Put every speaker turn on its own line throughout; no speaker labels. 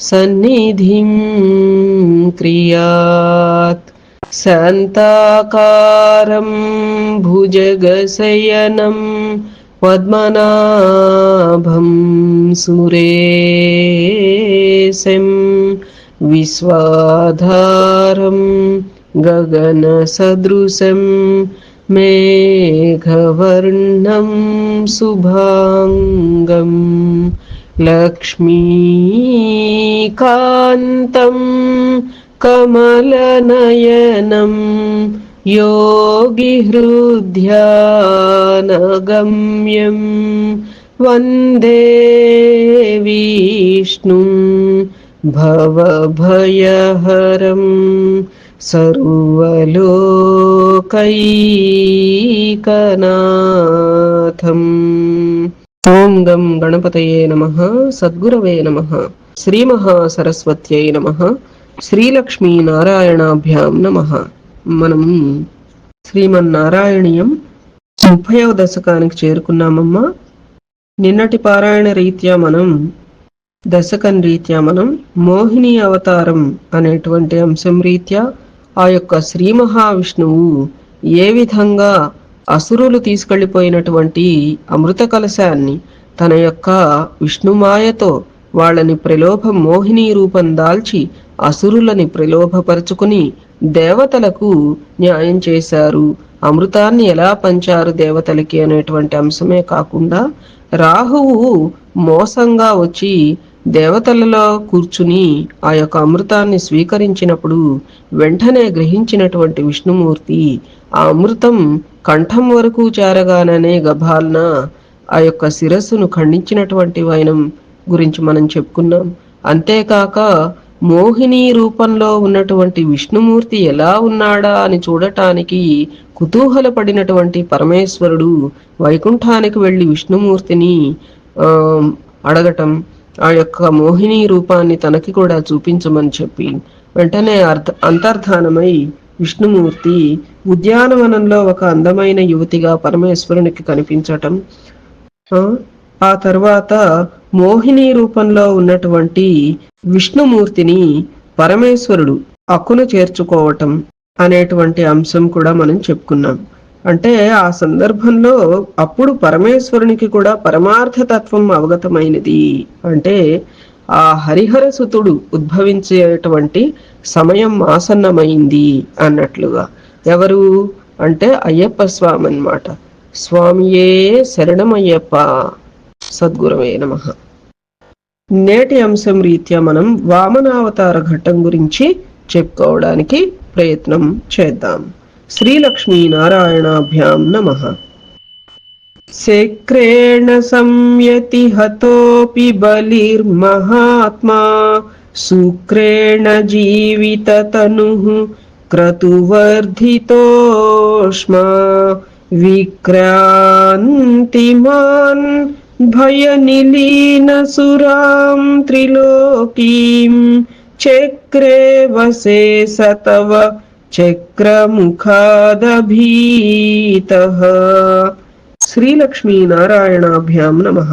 सन्निधिं क्रियात्। शान्ताकारं भुजगशयनं पद्मनाभं सुरेशं विश्वाधारं गगनसदृशं मेघवर्णं शुभाङ्गम्। लक्ष्मीकान्तं कमलनयनं योगिहृद्यानगम्यं वन्दे विष्णुं भवभयहरं सर्वलोकैकनाथम् ఓం గం గణపతయే నమ సద్గురవే నమ శ్రీమహాసరస్వత్యై నమ శ్రీలక్ష్మీ నారాయణాభ్యాం నమ. మనం శ్రీమన్నారాయణీయం ముప్పైవ దశకానికి చేరుకున్నామమ్మా. నిన్నటి పారాయణ రీత్యా మనం దశకం రీత్యా మనం మోహిని అవతారం అనేటువంటి అంశం రీత్యా ఆ యొక్క శ్రీ మహావిష్ణువు ఏ విధంగా అసురులు తీసుకెళ్ళిపోయినటువంటి అమృత కలశాన్ని తన యొక్క విష్ణుమాయతో వాళ్ళని ప్రలోభ మోహిని రూపం దాల్చి అసురులని ప్రలోభపరుచుకుని దేవతలకు న్యాయం చేశారు. అమృతాన్ని ఎలా పంచారు దేవతలకి అనేటువంటి అంశమే కాకుండా రాహువు మోసంగా వచ్చి దేవతలలో కూర్చుని ఆ యొక్క అమృతాన్ని స్వీకరించినప్పుడు వెంటనే గ్రహించినటువంటి విష్ణుమూర్తి ఆ అమృతం కంఠం వరకు చేరగాననే గభాల్న ఆ యొక్క శిరస్సును ఖండించినటువంటి వైనం గురించి మనం చెప్పుకున్నాం. అంతేకాక మోహిని రూపంలో ఉన్నటువంటి విష్ణుమూర్తి ఎలా ఉన్నాడా అని చూడటానికి కుతూహలపడినటువంటి పరమేశ్వరుడు వైకుంఠానికి వెళ్ళి విష్ణుమూర్తిని అడగటం ఆ యొక్క మోహిని రూపాన్ని తనకి కూడా చూపించమని చెప్పి వెంటనే అర్థ అంతర్ధానమై విష్ణుమూర్తి ఉద్యానవనంలో ఒక అందమైన యువతిగా పరమేశ్వరునికి కనిపించటం ఆ, ఆ తర్వాత మోహిని రూపంలో ఉన్నటువంటి విష్ణుమూర్తిని పరమేశ్వరుడు అక్కును చేర్చుకోవటం అనేటువంటి అంశం కూడా మనం చెప్పుకున్నాం. అంటే ఆ సందర్భంలో అప్పుడు పరమేశ్వరునికి కూడా పరమార్థ తత్వం అవగతమైనది. అంటే ఆ హరిహర సుతుడు ఉద్భవించేటువంటి సమయం ఆసన్నమైంది అన్నట్లుగా. ఎవరు? అంటే అయ్యప్ప స్వామి అన్నమాట స్వామియే శరణమయ్యప్ప. సద్గురవే నమ. నేటి అంశం రీత్యా మనం వామనావతార ఘట్టం గురించి చెప్పుకోవడానికి ప్రయత్నం చేద్దాం. శ్రీలక్ష్మీ నారాయణాభ్యాం నమ. శక్రేణ సంయతి హతోపి బలిర్మహాత్మా शुक्रेण जीविततनुः क्रतुवर्धितोष्मा विक्रान्तिमान् भयनिलीनसुरां त्रिलोकीं चक्रे वसे सतव चक्रमुखादभीतः। श्रीलक्ष्मीनारायणाभ्यां नमः।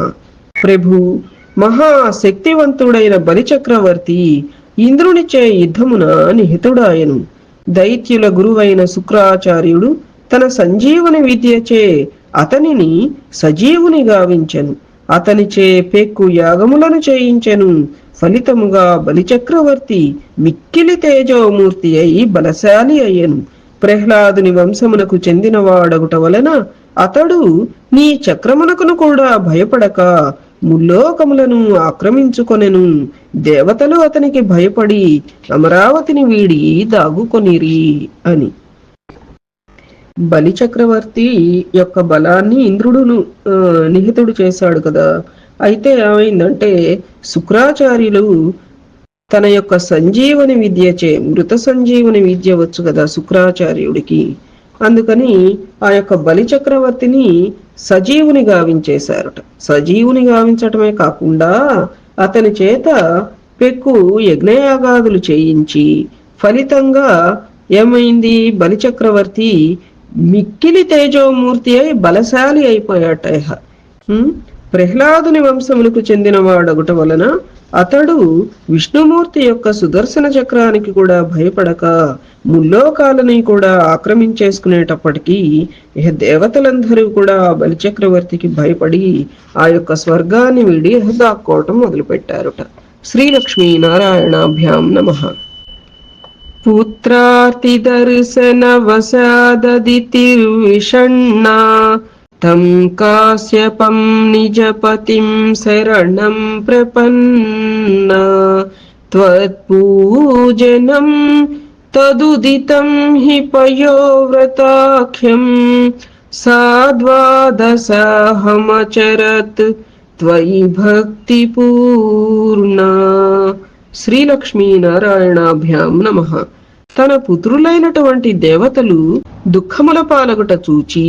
प्रभु మహాశక్తివంతుడైన బలిచక్రవర్తి ఇంద్రునిచే యుద్ధమున నిహితుడాయను. దైత్యుల గురువైన శుక్రాచార్యుడు తన సంజీవుని విద్యచే అతనిని సజీవుని గావించెను. అతనిచే పెక్కు యాగములను చేయించెను. ఫలితముగా బలిచక్రవర్తి మిక్కిలి తేజోమూర్తి అయి బలశాలి అయ్యను. ప్రహ్లాదుని వంశమునకు చెందినవాడగుట వలన అతడు నీ చక్రమునకును కూడా భయపడక ముల్లోకములను ఆక్రమించుకొనెను. దేవతలు అతనికి భయపడి అమరావతిని వీడి దాగుకొనిరి అని. బలి చక్రవర్తి యొక్క బలాన్ని ఇంద్రుడును నిహితుడు చేశాడు కదా. అయితే ఏమైందంటే శుక్రాచార్యులు తన యొక్క సంజీవని విద్యచే మృత సంజీవని విద్య వచ్చు కదా శుక్రాచార్యుడికి. అందుకని ఆ యొక్క బలి చక్రవర్తిని సజీవుని గావించేశారట. సజీవుని గావించటమే కాకుండా అతని చేత పెక్కు యజ్ఞయాగాదులు చేయించి ఫలితంగా ఏమైంది? బలి చక్రవర్తి మిక్కిలి తేజోమూర్తి అయి బలశాలి అయిపోయాట ప్రహ్లాదుని వంశములకు చెందినవాడగుట వలన అతడు విష్ణుమూర్తి యొక్క సుదర్శన చక్రానికి కూడా భయపడక ముల్లోకాలని కూడా ఆక్రమించేసుకునేటప్పటికీ ఇహ దేవతలందరూ కూడా బలిచక్రవర్తికి భయపడి ఆ యొక్క స్వర్గాన్ని వీడి దాక్కోవటం మొదలుపెట్టారుట. శ్రీలక్ష్మీ నారాయణాభ్యాం నమః తిరువిషణ్ణా తం కాశ్యపం నిజపతిం శరణం ప్రపన్న త్వత్పూజనం తదుదితం హి పయోవ్రతాఖ్యం సాద్వాదసహమచరత్ త్వయి భక్తిపూర్ణా శ్రీలక్ష్మీ నారాయణాభ్యాం తన పుత్రులైనటువంటి దేవతలు దుఃఖముల పాలగుట చూచి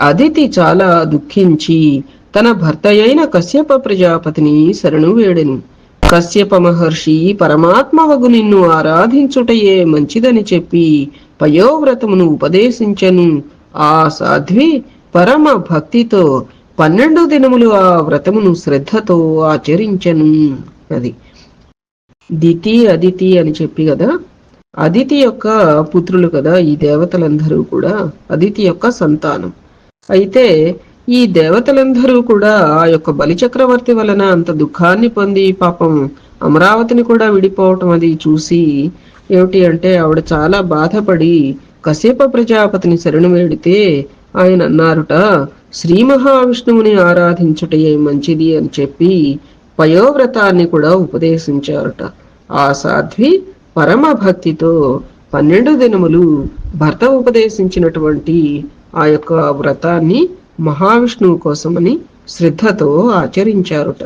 అదితి చాలా దుఃఖించి తన భర్త అయిన కశ్యప ప్రజాపతిని శరణు వేడెను. కశ్యప మహర్షి పరమాత్మవగు నిన్ను ఆరాధించుటయే మంచిదని చెప్పి పయోవ్రతమును ఉపదేశించను. ఆ సాధ్వి పరమ భక్తితో పన్నెండు దినములు ఆ వ్రతమును శ్రద్ధతో ఆచరించెను అది. దితి అదితి అని చెప్పి కదా అదితి యొక్క పుత్రులు కదా ఈ దేవతలందరూ కూడా? అదితి యొక్క సంతానం. అయితే ఈ దేవతలందరూ కూడా ఆ యొక్క బలిచక్రవర్తి వలన అంత దుఃఖాన్ని పొంది పాపం అమరావతిని కూడా విడిపోవటం అది చూసి ఏమిటి అంటే ఆవిడ చాలా బాధపడి కశ్యప ప్రజాపతిని శరణు వేడితే ఆయన అన్నారుట శ్రీ మహావిష్ణువుని ఆరాధించుటయే మంచిది అని చెప్పి పయోవ్రతాన్ని కూడా ఉపదేశించారుట. ఆ సాధ్వి పరమ భక్తితో పన్నెండు దినములు భర్త ఉపదేశించినటువంటి ఆ యొక్క వ్రతాన్ని మహావిష్ణువు కోసమని శ్రద్ధతో ఆచరించారుట.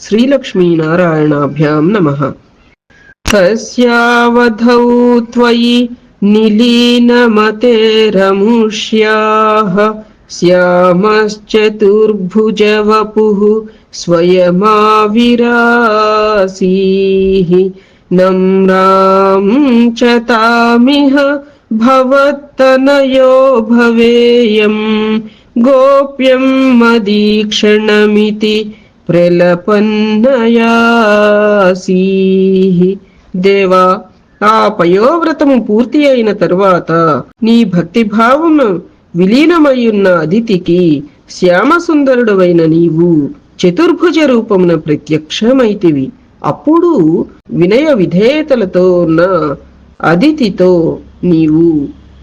శ్రీలక్ష్మీ నారాయణాభ్యాం నమ. తస్యావధౌ త్వయి నిలీనమతేరముష్యాః. శ్యామశ్చతుర్భుజవపుః స్వయమావిరాసీః. నమ్రాం చ తామిహ భవత్తనయో భవేయం గోప్యం మదీక్షణమితి ప్రలపన్నయాసీః దేవా ఆ పయోవ్రతము పూర్తి అయిన తరువాత నీ భక్తిభావము విలీనమయ్యున్న అదితికి శ్యామసుందరుడవైన నీవు చతుర్భుజ రూపమున ప్రత్యక్షమైతివి. అప్పుడు వినయ విధేయతలతో ఉన్న అదితితో నీవు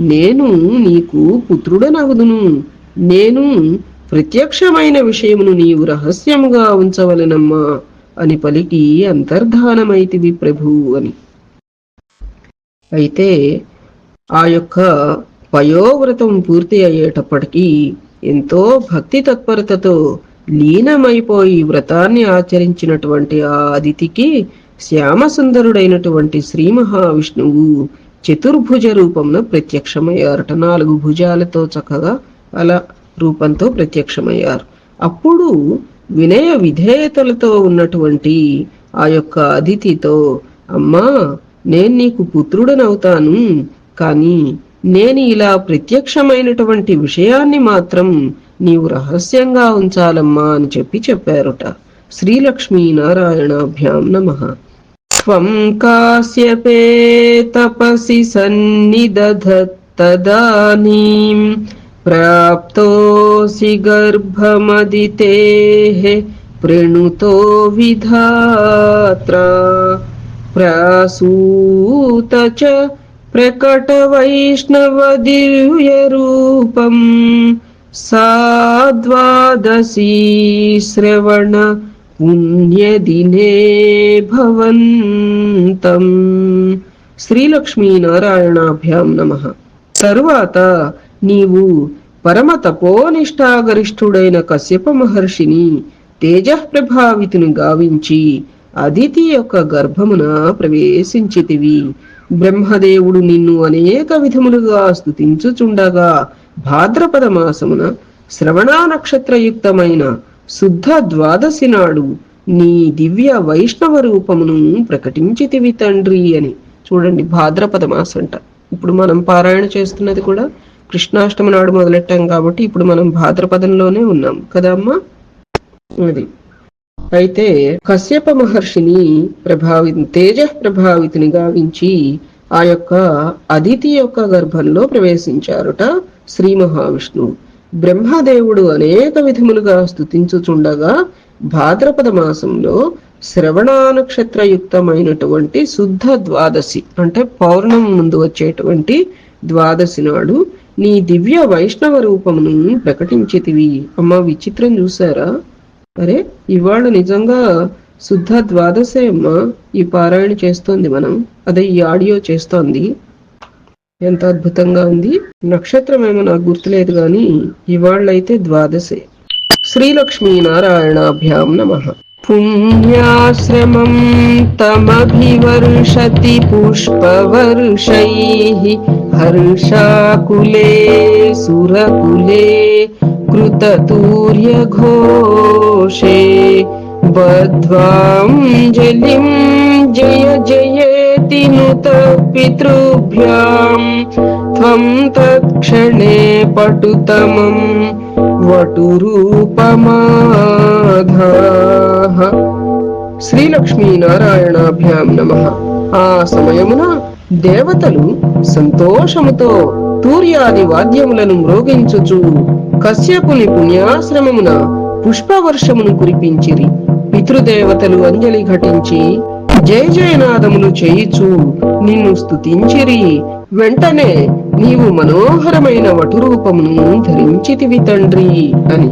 నేను నీకు పుత్రుడనగుదును. నేను ప్రత్యక్షమైన విషయమును నీవు రహస్యముగా ఉంచవలెనమ్మా అని పలికి అంతర్ధానమైతివి ప్రభు అని. అయితే ఆ యొక్క పయోవ్రతం పూర్తి అయ్యేటప్పటికీ ఎంతో భక్తి తత్పరతతో లీనమైపోయి వ్రతాన్ని ఆచరించినటువంటి ఆ అతిథికి శ్యామసుందరుడైనటువంటి శ్రీ మహావిష్ణువు చతుర్భుజ రూపంలో ప్రత్యక్షమయ్యారట. నాలుగు భుజాలతో చక్కగా అలా రూపంతో ప్రత్యక్షమయ్యారు. అప్పుడు వినయ విధేయతలతో ఉన్నటువంటి ఆ యొక్క అతిథితో అమ్మా నేను నీకు పుత్రుడనవుతాను కానీ నేను ఇలా ప్రత్యక్షమైనటువంటి విషయాన్ని మాత్రం నీవు రహస్యంగా ఉంచాలమ్మా అని చెప్పి చెప్పారుట. శ్రీలక్ష్మీ నారాయణాభ్యాం నమ. त्वं स्यपे तपसि सन्निदधत्तदानीम् प्राप्तोऽसि गर्भमदितेः प्रणुतो विधात्रा प्रासूत च प्रकटवैष्णवदिव्यरूपम् सा द्वादशी श्रवण పుణ్యదినే భవంతం. శ్రీలక్ష్మీనారాయణాభ్యాం నమ. తరువాత నీవు పరమ తపోనిష్టాగరిష్ఠుడైన కశ్యప మహర్షిని తేజ ప్రభావితుని గావించి అదితి యొక్క గర్భమున ప్రవేశించితివి. బ్రహ్మదేవుడు నిన్ను అనేక విధములుగా స్థుతించుచుండగా భాద్రపద మాసమున శ్రవణ నక్షత్రయుక్తమైన శుద్ధ ద్వాదశి నాడు నీ దివ్య వైష్ణవ రూపమును ప్రకటించితివి తండ్రి అని. చూడండి భాద్రపద మాసంట. ఇప్పుడు మనం పారాయణ చేస్తున్నది కూడా కృష్ణాష్టమి నాడు మొదలెట్టాం కాబట్టి ఇప్పుడు మనం భాద్రపదంలోనే ఉన్నాం. కదా అమ్మా? అది. అయితే కశ్యప మహర్షిని ప్రభావి తేజ ప్రభావితిని గావించి ఆ యొక్క అదితి యొక్క గర్భంలో ప్రవేశించారుట శ్రీ మహావిష్ణువు. బ్రహ్మదేవుడు అనేక విధములుగా స్తుతించుచుండగా భాద్రపద మాసంలో శ్రవణ నక్షత్రయుక్తమైనటువంటి శుద్ధ ద్వాదశి అంటే పౌర్ణం ముందు వచ్చేటువంటి ద్వాదశి నాడు నీ దివ్య వైష్ణవ రూపమును ప్రకటించితివి. అమ్మ విచిత్రం చూసారా అరే ఇవాళ నిజంగా శుద్ధ ద్వాదశే అమ్మా. ఈ పారాయణ చేస్తోంది మనం. అదే ఈ ఆడియో చేస్తోంది. ఎంత అద్భుతంగా ఉంది. నక్షత్రం ఏమో నాకు గుర్తులేదు కానీ ఇవాళ్ళైతే ద్వాదశే. శ్రీలక్ష్మీ నారాయణాభ్యాం నమ. పుణ్యాశ్రమం తమభివర్షతి పుష్పవర్షై హర్షాకులే సురకులే కృతతూర్యఘోషే. बद्ध्वाञ्जलिं जय जयेति नुत पितृभ्यां त्वं तत्क्षणे पटुतमं వటురూపమాధాః శ్రీలక్ష్మీనారాయణాభ్యాం నమ ఆ సమయమున దేవతలు సంతోషముతో తూర్యాది వాద్యములను మ్రోగించుచు కశ్యపుని పుణ్యాశ్రమమున పుష్పవర్షమును కురిపించిరి పితృదేవతలు అంజలి ఘటించి జయ జయనాదములు చేయిచు నిన్ను స్తుతించిరి. వెంటనే నీవు మనోహరమైన వటురూపమును ధరించితివి తండ్రి అని.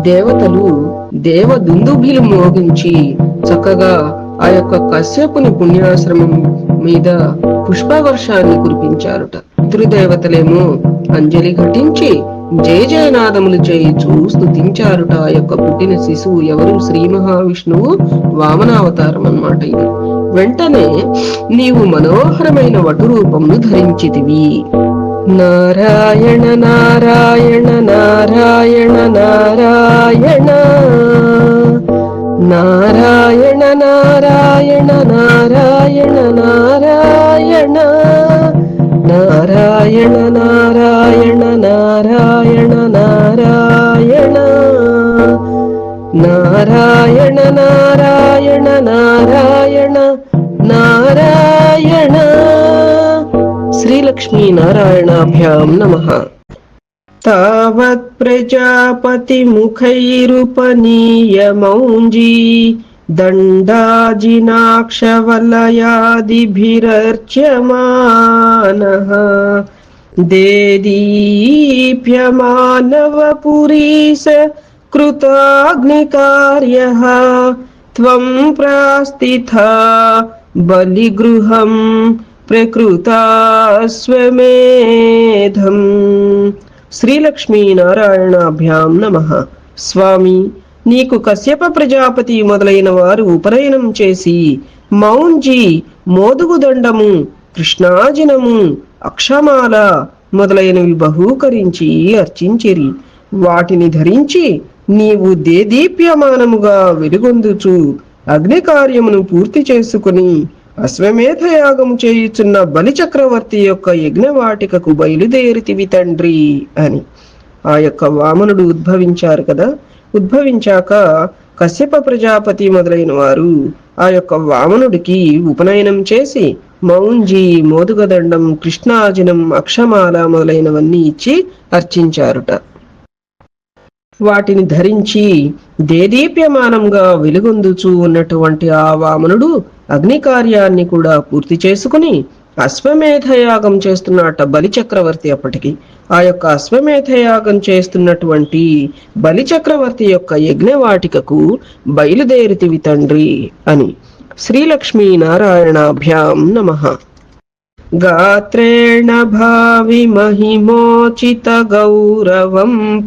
దేవతలు దేవ దుందుభిలు మోగించి చక్కగా ఆ యొక్క కశ్యపుని పుణ్యాశ్రమం మీద పుష్పవర్షాన్ని కురిపించారుట. పితృదేవతలేమో అంజలి ఘటించి జయ జయనాదములు చేయుచు స్తుతించారుట యొక్క పుట్టిన శిశువు ఎవరు? శ్రీ మహావిష్ణువు వామనావతారం అన్నమాట ఇది. వెంటనే నీవు మనోహరమైన వటు రూపమును ధరించితివి. నారాయణ నారాయణ నారాయణ నారాయణ. నారాయణ నారాయణ నారాయణ నారాయణ. నారాయణ నారాయణ నారాయణ. नारायण नारायण नारायण नारायण। श्रीलक्ष्मीनारायणाभ्यां नमः। तावत् प्रजापतिमुखैरुपनीयमौञ्जी दण्डाजिनाक्षवलयादिभिरर्च्यमानः। देवीभ्यमानवपुरीश దేదీప్యమానవపురీశ కృతాగ్నికార్యः त्वं प्रास्थिता బలిగృహం ప్రకృతాస్వమేధం శ్రీలక్ష్మీ నారాయణాభ్యాం నమ స్వామి నీకు కశ్యప ప్రజాపతి మొదలైన వారు ఉపనయనం చేసి మౌంజి మోదుగుదండము కృష్ణాజినము అక్షమాల మొదలైనవి బహూకరించి అర్చించిరి వాటిని ధరించి నీవు దేదీప్యమానముగా వెలుగొందుచు. అగ్ని కార్యమును పూర్తి చేసుకుని అశ్వమేధ యాగము చేయుచున్న బలిచక్రవర్తి యొక్క యజ్ఞవాటికకు బయలుదేరితివి తండ్రి అని. ఆ యొక్క వామనుడు ఉద్భవించారు కదా. ఉద్భవించాక కశ్యప ప్రజాపతి మొదలైన వారు ఆ యొక్క వామనుడికి ఉపనయనం చేసి మౌంజి మోదుగదండం కృష్ణాజినం అక్షమాల మొదలైనవన్నీ ఇచ్చి అర్చించారుట. వాటిని ధరించి దేదీప్యమానంగా వెలుగొందుచూ ఉన్నటువంటి ఆ వామనుడు అగ్ని కార్యాన్ని కూడా పూర్తి చేసుకుని అశ్వమేధయాగం చేస్తున్నట బలి చక్రవర్తి అప్పటికి. ఆ యొక్క అశ్వమేధయాగం చేస్తున్నటువంటి బలి చక్రవర్తి యొక్క యజ్ఞవాటికకు బయలుదేరితివి తండ్రి అని. శ్రీలక్ష్మీ నారాయణాభ్యాం నమ. गात्रेण भावि महिमोचितगौरवम्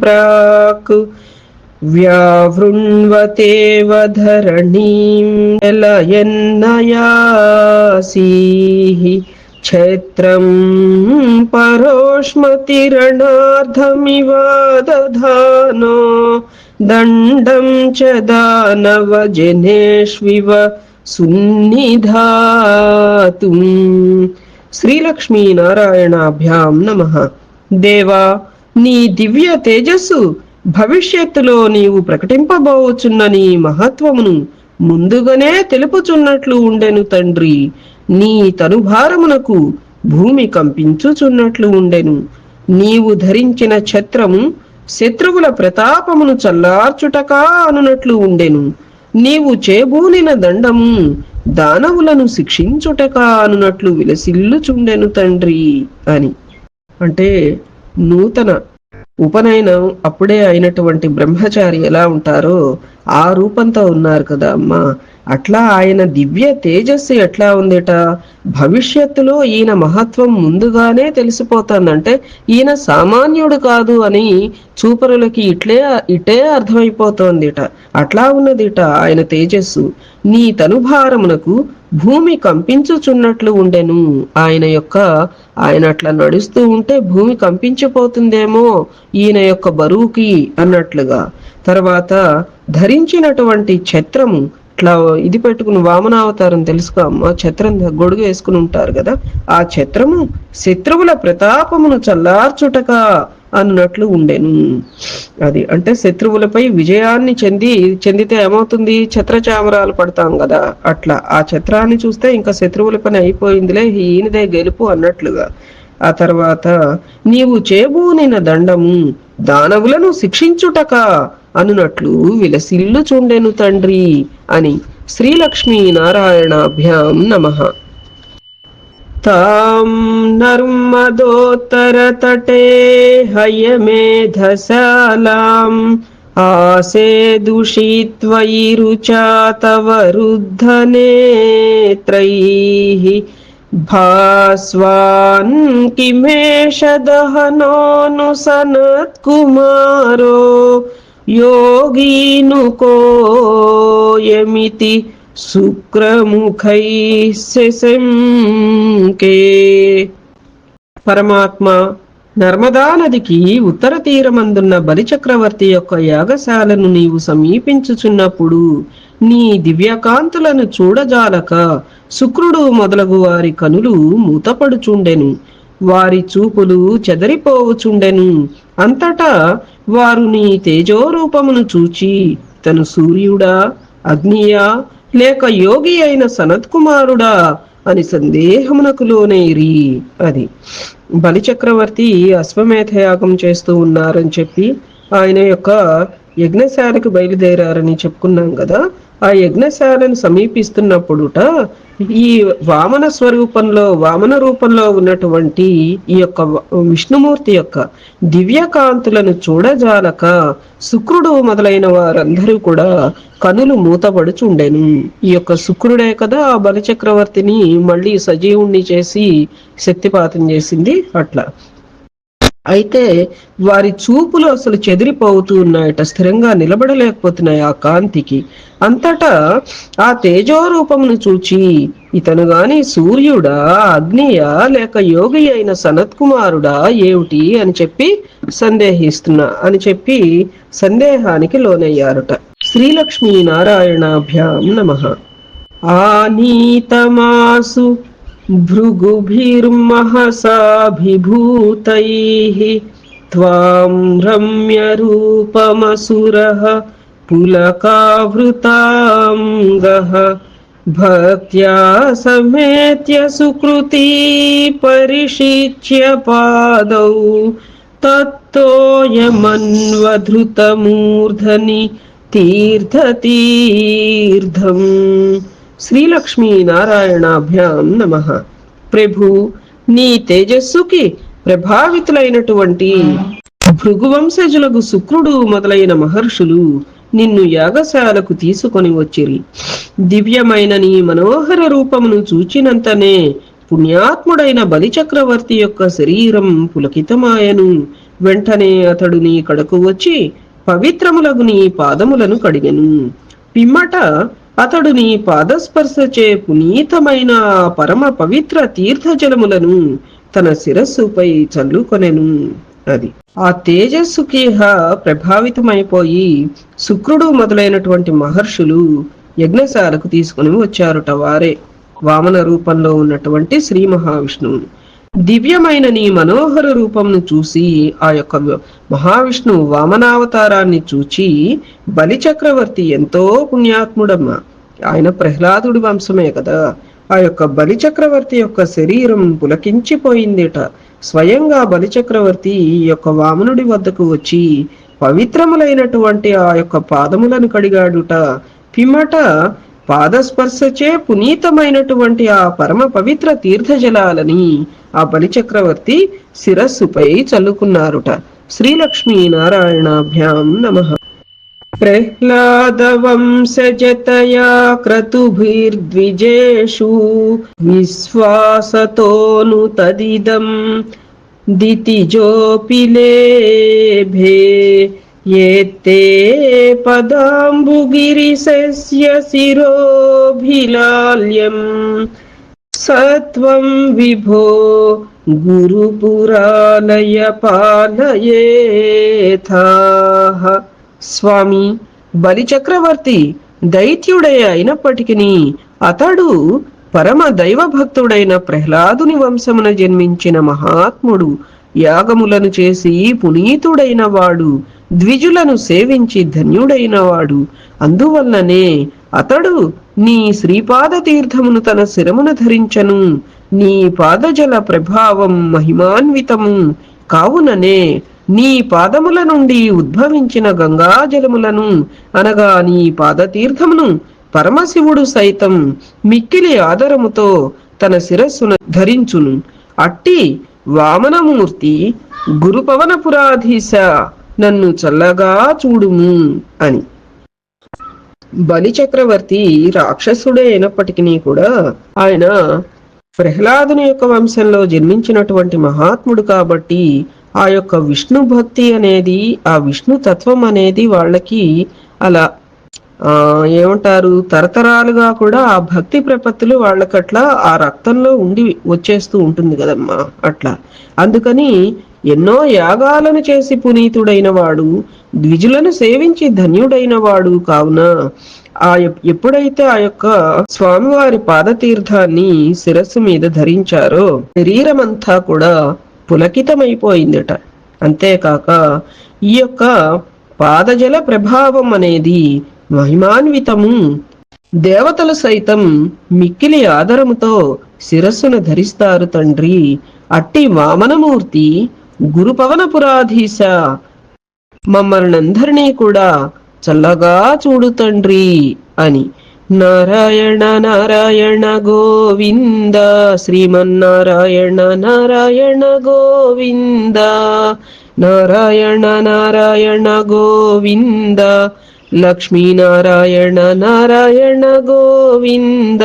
प्राक् व्यावृण्वतेव धरणीम् लयन्नयासीः क्षेत्रम् परोष्मतिरणार्धमिवादधानो दण्डम् च दानवजनेष्विव सुन्निधातुम्। శ్రీలక్ష్మీనారాయణాభ్యాం నమ. దేవా నీ దివ్య తేజస్సు భవిష్యత్తులో నీవు ప్రకటింపబోచున్న నీ మహత్వమును ముందుగానే తెలుపుచున్నట్లు ఉండెను తండ్రి. నీ తనుభారమునకు భూమి కంపించుచున్నట్లు ఉండెను. నీవు ధరించిన ఛత్రము శత్రువుల ప్రతాపమును చల్లార్చుటకా అనునట్లు ఉండెను. నీవు చేబూనిన దండము దానవులను శిక్షించుటకా అనునట్లు విలసిల్లుచుండెను తండ్రి అని. అంటే నూతన ఉపనయనం అప్పుడే అయినటువంటి బ్రహ్మచారి ఎలా ఉంటారో ఆ రూపంతో ఉన్నారు కదా అమ్మా. అట్లా ఆయన దివ్య తేజస్సు ఎట్లా ఉందిట? భవిష్యత్తులో ఈయన మహత్వం ముందుగానే తెలిసిపోతుందంటే ఈయన సామాన్యుడు కాదు అని చూపరులకి ఇట్లే ఇటే అర్థమైపోతోందిట. అట్లా ఉన్నదిట ఆయన తేజస్సు. నీ తనుభారమునకు భూమి కంపించుచున్నట్లు ఉండెను. ఆయన యొక్క ఆయన అట్లా నడుస్తూ ఉంటే భూమి కంపించిపోతుందేమో ఈయన యొక్క బరువుకి అన్నట్లుగా. తర్వాత ధరించినటువంటి ఛత్రము ఇట్లా ఇది పెట్టుకుని వామనావతారం తెలుసుకో అమ్మ ఛత్రం గొడుగు వేసుకుని ఉంటారు కదా ఆ ఛత్రము శత్రువుల ప్రతాపమును చల్లార్చుటక అన్నట్లు ఉండెను. అది అంటే శత్రువులపై విజయాన్ని చెంది చెందితే ఏమవుతుంది? ఛత్రచామరాలు పడతాం కదా అట్లా. ఆ ఛత్రాన్ని చూస్తే ఇంకా శత్రువుల పని అయిపోయిందిలే ఈయనదే గెలుపు అన్నట్లుగా. ఆ తర్వాత నీవు చేబూనిన దండము దానవులను శిక్షించుటక అనునట్లు విలసిల్లుచుండెను తండ్రి. అని శ్రీలక్ష్మీ నారాయణాభ్యాం నమ. తాం నర్మదోత్తరతటే హయమేధశాలాం ఆసేదుషిత్వైరుచా తవ రుద్ధనేత్రైः భాస్వాన్ కిమేష దహనోను సనత్కుమారో శుక్రముఖై శశంకే పరమాత్మ నర్మదా నదికి ఉత్తర తీరమందున్న బలిచక్రవర్తి యొక్క యాగశాలను నీవు సమీపించుచున్నప్పుడు నీ దివ్యకాంతులను చూడజాలక శుక్రుడు మొదలగు వారి కనులు మూతపడుచుండెను. వారి చూపులు చెదరిపోవుచుండెను. అంతటా వారు నీ తేజోరూపమును చూచి తను సూర్యుడా అగ్నియా లేక యోగి అయిన సనత్కుమారుడా అని సందేహమునకు లోనేరి అది. బలిచక్రవర్తి అశ్వమేధయాగం చేస్తూ ఉన్నారని చెప్పి ఆయన యొక్క యజ్ఞశాలకు బయలుదేరారని చెప్పుకున్నాం కదా. ఆ యజ్ఞశాలను సమీపిస్తున్నప్పుడుట ఈ వామన స్వరూపంలో వామన రూపంలో ఉన్నటువంటి ఈ యొక్క విష్ణుమూర్తి యొక్క దివ్యకాంతులను చూడజాలక శుక్రుడు మొదలైన వారందరూ కూడా కనులు మూతపడుచుండెను. ఈ యొక్క శుక్రుడే కదా ఆ బలిచక్రవర్తిని మళ్ళీ సజీవుణ్ణి చేసి శక్తిపాతం చేసింది అట్లా. అయితే వారి చూపులు అసలు చెదిరిపోతూ ఉన్నాయట స్థిరంగా నిలబడలేకపోతున్నాయి ఆ కాంతికి. అంతటా ఆ తేజోరూపమును చూచి ఇతను గాని సూర్యుడా అగ్నియా లేక యోగి అయిన సనత్ కుమారుడా ఏమిటి అని చెప్పి సందేహిస్తున్నా అని చెప్పి సందేహానికి లోనయ్యారట. శ్రీలక్ష్మీ నారాయణాభ్యాం నమ. ఆనీతమాసు భృగుభిర్మహసాభిభూతై త్వాం రమ్యరూపమసురః रम्यरूपमसुरः पुलकावृताङ्गः भक्त्या समेत्य सुकृती परिशिच्य पादौ तत्तोयमन्वधृतमूर्धनि तीर्थतीर्थम् శ్రీలక్ష్మీ నారాయణాభ్యాం నమ ప్రభు నీ తేజస్సుకి ప్రభావితులైనటువంటి భృగువంశజులకు శుక్రుడు మొదలైన మహర్షులు నిన్ను యాగశాలకు తీసుకొని వచ్చిరి. దివ్యమైన నీ మనోహర రూపమును చూచినంతనే పుణ్యాత్ముడైన బలిచక్రవర్తి యొక్క శరీరం పులకితమాయను. వెంటనే అతడు నీ కడకు వచ్చి పవిత్రములగు నీ పాదములను కడిగెను. పిమ్మట అతడు నీ పాదస్పర్శచే పునీతమైన పరమ పవిత్ర తీర్థజలములను తన శిరస్సుపై చల్లుకొనెను. అది. ఆ తేజస్సుకేహ ప్రభావితమైపోయి శుక్రుడు మొదలైనటువంటి మహర్షులు యజ్ఞశాలకు తీసుకుని వచ్చారుట వారే. వామన రూపంలో ఉన్నటువంటి శ్రీ మహావిష్ణువు దివ్యమైన నీ మనోహర రూపంను చూసి ఆ యొక్క మహావిష్ణువు వామనావతారాన్ని చూచి బలి చక్రవర్తి ఎంతో పుణ్యాత్ముడమ్మ. ఆయన ప్రహ్లాదుడి వంశమే కదా. ఆ యొక్క బలి చక్రవర్తి యొక్క శరీరం పులకించిపోయిందిట. స్వయంగా బలి చక్రవర్తి ఈ యొక్క వామనుడి వద్దకు వచ్చి పవిత్రములైనటువంటి ఆ యొక్క పాదములను కడిగాడుట. పిమ్మట పాదస్పర్శచే పునీతమైనటువంటి ఆ పరమ పవిత్ర తీర్థజలాలని ఆ బలిచక్రవర్తి శిరస్సుపై చల్లుకున్నారుట. శ్రీలక్ష్మీ నారాయణాభ్యాం నమ. ప్రహ్లాదవంశజతయా క్రతుభిర్ద్విజేషు విశ్వాసతోను తదిదం దితిజోపి లేభే ఏతే పదాంబుగిరిశస్య శిరోభిలాల్యం సత్వం విభో గురుపురాలయ పాలయేథాహ స్వామి బలిచక్రవర్తి దైత్యుడే అయినప్పటికీ అతడు పరమ దైవభక్తుడైన ప్రహ్లాదుని వంశమున జన్మించిన మహాత్ముడు యాగములను చేసి పునీతుడైన వాడు ద్విజులను సేవించి ధన్యుడైన వాడు అందువల్లనే అతడు నీ శ్రీపాద తీర్థమును తన శిరమున ధరించను. నీ పాదజల ప్రభావం మహిమాన్వితము. కావుననే నీ పాదముల నుండి ఉద్భవించిన గంగాజలములను అనగా నీ పాదతీర్థమును పరమశివుడు సైతం మిక్కిలి ఆదరముతో తన శిరస్సును ధరించును. అట్టి వామనమూర్తి గురుపవనపురాధీశ నన్ను చల్లగా చూడుము అని. బలి చక్రవర్తి రాక్షసుడే అయినప్పటికీ కూడా ఆయన ప్రహ్లాదుని యొక్క వంశంలో జన్మించినటువంటి మహాత్ముడు కాబట్టి ఆ యొక్క విష్ణు భక్తి అనేది ఆ విష్ణు తత్వం అనేది వాళ్ళకి అలా ఆ ఏమంటారు తరతరాలుగా కూడా ఆ భక్తి ప్రపత్తులు వాళ్ళకట్లా ఆ రక్తంలో ఉండి వచ్చేస్తూ ఉంటుంది కదమ్మా అట్లా. అందుకని ఎన్నో యాగాలను చేసి పునీతుడైన వాడు ద్విజులను సేవించి ధన్యుడైన వాడు కావున ఆ ఎప్పుడైతే ఆ యొక్క స్వామివారి పాదతీర్థాన్ని శిరస్సు మీద ధరించారో శరీరమంతా కూడా పులకితమైపోయిందట. అంతేకాక ఈ యొక్క పాదజల ప్రభావం అనేది మహిమాన్వితము. దేవతలు సైతం మిక్కిలి ఆదరముతో శిరస్సును ధరిస్తారు తండ్రి. అట్టి వామనమూర్తి గురుపవనపురాధీశ. మమ్మల్నందరినీ కూడా చల్లగా చూడు తండ్రి అని నారాయణ నారాయణ గోవింద. శ్రీమన్నారాయణ నారాయణ గోవింద. నారాయణ నారాయణ గోవింద. లక్ష్మీనారాయణ నారాయణ గోవింద.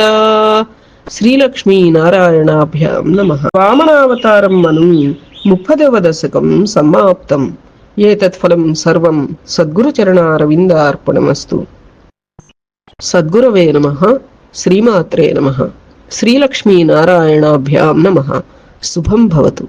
శ్రీలక్ష్మీ నారాయణాభ్యాం నమ. వామనావతారం మను ముప్పదవ దశకం సమాప్తం. ఏతత్ఫలం సర్వం సద్గురుచరణారవిందార్పణమస్తు. సద్గురవే నమ. శ్రీమాత్రే నమ. శ్రీలక్ష్మీనారాయణాభ్యాం నమ. శుభం భవతు.